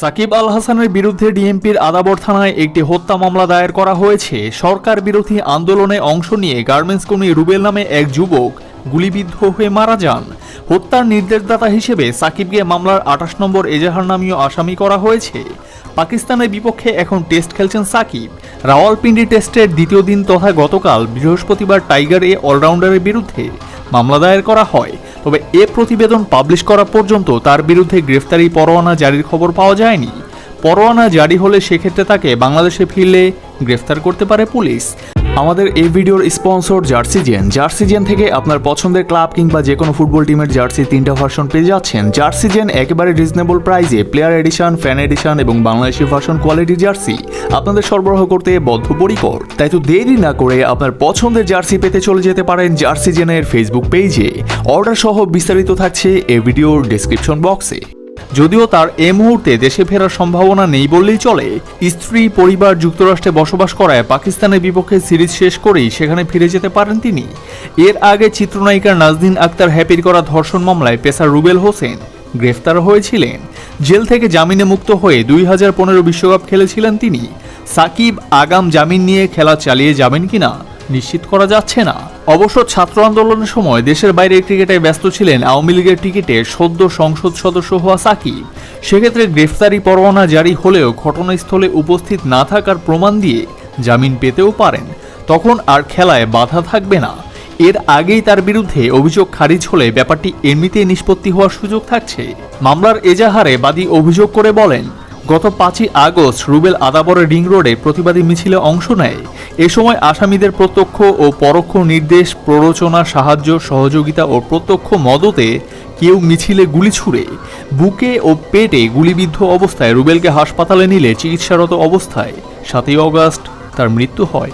সাকিব আল হাসানের বিরুদ্ধে ডিএমপির আদাবর থানায় একটি হত্যা মামলা দায়ের করা হয়েছে। সরকার বিরোধী আন্দোলনে অংশ নিয়ে গার্মেন্টস কর্মী রুবেল নামে এক যুবক গুলিবিদ্ধ হয়ে মারা যান। হত্যার নির্দেশদাতা হিসেবে সাকিবকে মামলার আঠাশ নম্বর এজাহার নামীয় আসামি করা হয়েছে। পাকিস্তানের বিপক্ষে এখন টেস্ট খেলছেন সাকিব। রাওয়ালপিন্ডি টেস্টের দ্বিতীয় দিন তথা গতকাল বৃহস্পতিবার টাইগার এ অলরাউন্ডারের বিরুদ্ধে মামলা দায়ের করা হয়। তবে এ প্রতিবেদন পাবলিশ করা পর্যন্ত তার বিরুদ্ধে গ্রেফতারি পরোয়ানা জারির খবর পাওয়া যায়নি। পরোয়ানা জারি হলে সেক্ষেত্রে তাকে বাংলাদেশে ফিরলে গ্রেফতার করতে পারে পুলিশ। আমাদের এই ভিডিওর স্পন্সর জার্সিজেন জার্সিজেন থেকে আপনার পছন্দের ক্লাব কিংবা যে কোনো ফুটবল টিমের জার্সি তিনটা ভার্সন পেয়ে যাচ্ছেন। জার্সিজেন একেবারে রিজনেবল প্রাইজে প্লেয়ার এডিশন ফ্যান এডিশন এবং বাংলাদেশি ভার্সন কোয়ালিটি জার্সি আপনাদের সরবরাহ করতে বদ্ধপরিকর। তাই তো দেরি না করে আপনার পছন্দের জার্সি পেতে চলে যেতে পারেন জার্সিজেনের ফেসবুক পেজে অর্ডার সহ বিস্তারিত থাকছে এই ভিডিওর ডেসক্রিপশন বক্সে যদিও তার এ মুহূর্তে দেশে ফেরার সম্ভাবনা নেই বললেই চলে, স্ত্রী পরিবার যুক্তরাষ্ট্রে বসবাস করায় পাকিস্তানের বিপক্ষে সিরিজ শেষ করেই সেখানে ফিরে যেতে পারেন তিনি। এর আগে চিত্রনায়িকা নাজদিন আক্তার হ্যাপির করা ধর্ষণ মামলায় পেশার রুবেল হোসেন গ্রেফতার হয়েছিলেন। জেল থেকে জামিনে মুক্ত হয়ে দুই হাজার পনেরো বিশ্বকাপ খেলেছিলেন তিনি। সাকিব আগাম জামিন নিয়ে খেলা চালিয়ে যাবেন কিনা নিশ্চিত করা যাচ্ছে না। অবশ্য ছাত্র আন্দোলনের সময় দেশের বাইরে ক্রিকেটে ব্যস্ত ছিলেন আওয়ামী লীগের টিকিটে সদ্য সংসদ সদস্য হওয়া সাকিব সেক্ষেত্রে গ্রেফতারি পরোয়ানা জারি হলেও ঘটনাস্থলে উপস্থিত না থাকার প্রমাণ দিয়ে জামিন পেতেও পারেন। তখন আর খেলায় বাধা থাকবে না। এর আগেই তার বিরুদ্ধে অভিযোগ খারিজ হলে ব্যাপারটি এমনিতেই নিষ্পত্তি হওয়ার সুযোগ থাকছে। মামলার এজাহারে বাদী অভিযোগ করে বলেন গত পাঁচই আগস্ট রুবেল আদাবরের রিং রোডে প্রতিবাদী মিছিলে অংশ নেয়। এ সময় আসামিদের প্রত্যক্ষ ও পরোক্ষ নির্দেশ, প্ররোচনা, সাহায্য, সহযোগিতা ও প্রত্যক্ষ মদতে কেউ মিছিলে গুলি ছুড়ে। বুকে ও পেটে গুলিবিদ্ধ অবস্থায় রুবেলকে হাসপাতালে নিলে চিকিৎসারত অবস্থায়। সাতই অগস্ট তার মৃত্যু হয়।